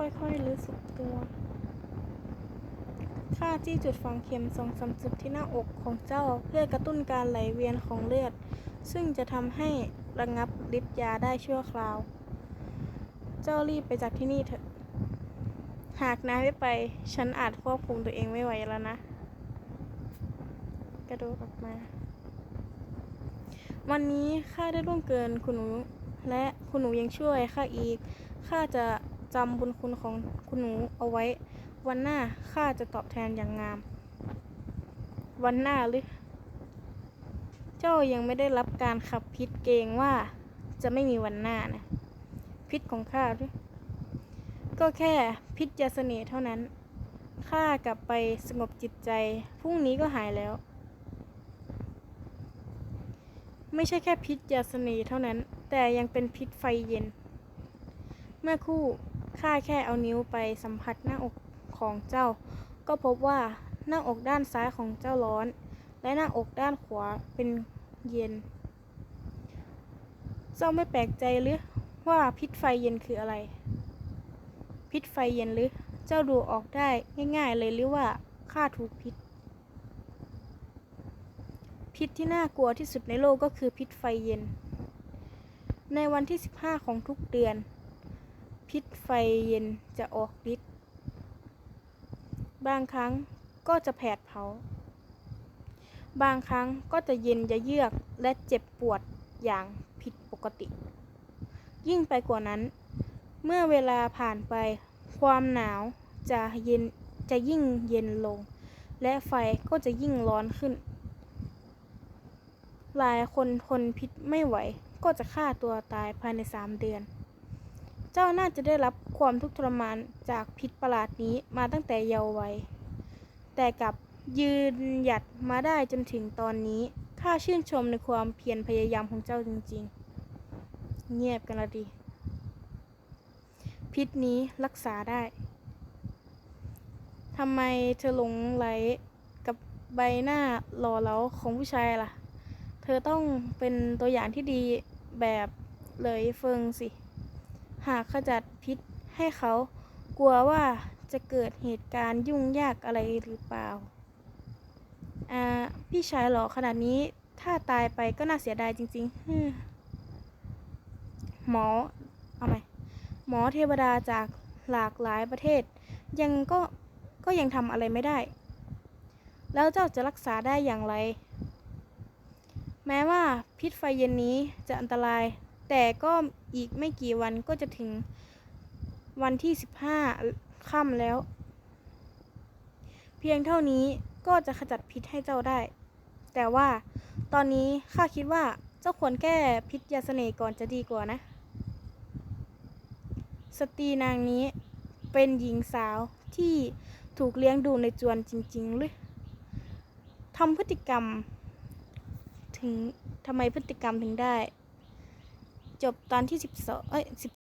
ค่อยๆรู้สึกตัวข้าจี้จุดฝังเข็มสองสามจุดที่หน้าอกของเจ้าเพื่อกระตุ้นการไหลเวียนของเลือด ซึ่งจะทำให้ระงับฤทธิ์ยาได้ชั่วคราว เจ้ารีบไปจากที่นี่เถอะ หากนายไม่ไป ฉันอาจควบคุมตัวเองไม่ไหวแล้วนะ กระโดดออกมา วันนี้ข้าได้ร่วงเกินคุณหนู และคุณหนูยังช่วยข้าอีกข้าจะ จำบุญคุณของคุณหนูเอาไว้ วันหน้าข้าจะตอบแทนอย่างงาม วันหน้าหรือ เจ้ายังไม่ได้รับการขับพิษเกรงว่าจะไม่มีวันหน้านะ พิษของข้าหรือ ก็แค่พิษยาเสน่ห์เท่านั้นข้ากลับไปสงบจิตใจ พรุ่งนี้ก็หายแล้ว ไม่ใช่แค่พิษยาเสน่ห์เท่านั้น แต่ยังเป็นพิษไฟเย็น เมื่อคู่ ข้าแค่เอานิ้วไปสัมผัสหน้าอกของเจ้า ก็พบว่าหน้าอกด้านซ้ายของเจ้าร้อน และหน้าอกด้านขวาเป็นเย็น เจ้าไม่แปลกใจหรือว่าพิษไฟเย็นคืออะไร พิษไฟเย็นหรือ เจ้าดูออกได้ง่ายๆเลยหรือว่าข้าถูกพิษ พิษที่น่ากลัวที่สุดในโลกก็คือพิษไฟเย็น ในวันที่ 15 ของทุกเดือน พิษไฟเย็นจะออกฤทธิ์บางครั้งก็จะแผดเผา บางครั้งก็จะเย็นจะเยือกและเจ็บปวดอย่างผิดปกติ ยิ่งไปกว่านั้น เมื่อเวลาผ่านไป ความหนาวจะเย็นจะยิ่งเย็นลง และไฟก็จะยิ่งร้อนขึ้น หลายคนทนพิษไม่ไหวก็จะฆ่าตัวตายภายในสามเดือน เจ้าน่าจะได้รับความทุกข์ทรมานจากพิษประหลาดนี้มาตั้งแต่เยาว์วัย แต่กลับยืนหยัดมาได้จนถึงตอนนี้ข้าชื่นชมในความเพียรพยายามของเจ้าจริง ๆ เงียบกันละดี พิษนี้รักษาได้ทำไมเธอหลงไหลกับใบหน้าหล่อเหลาของผู้ชายล่ะ เธอต้องเป็นตัวอย่างที่ดีแบบเลยเฟิงสิ หากขจัดพิษให้เขา กลัวว่าจะเกิดเหตุการณ์ยุ่งยากอะไรหรือเปล่า อ่า พี่ชายหล่อขนาดนี้ ถ้าตายไปก็น่าเสียดายจริงๆหมอ เอาไหมหมอเทวดาจากหลากหลายประเทศ ยังก็ก็ยังทำอะไรไม่ได้ แล้วเจ้าจะรักษาได้อย่างไร แม้ว่าพิษไฟเย็นนี้จะอันตราย แต่ก็อีกไม่กี่วันก็จะถึงวันที่ 15ค่ำแล้ว เพียงเท่านี้ก็จะขจัดพิษให้เจ้าได้ แต่ว่าตอนนี้ข้าคิดว่าเจ้าควรแก้พิษยาเสน่ห์ก่อนจะดีกว่านะ สตรีนางนี้เป็นหญิงสาวที่ถูกเลี้ยงดูในจวนจริงๆหรือทำพฤติกรรม ถึงทำไมพฤติกรรมถึงได้ จบตอนที่สิบสองเอ้ยสิบ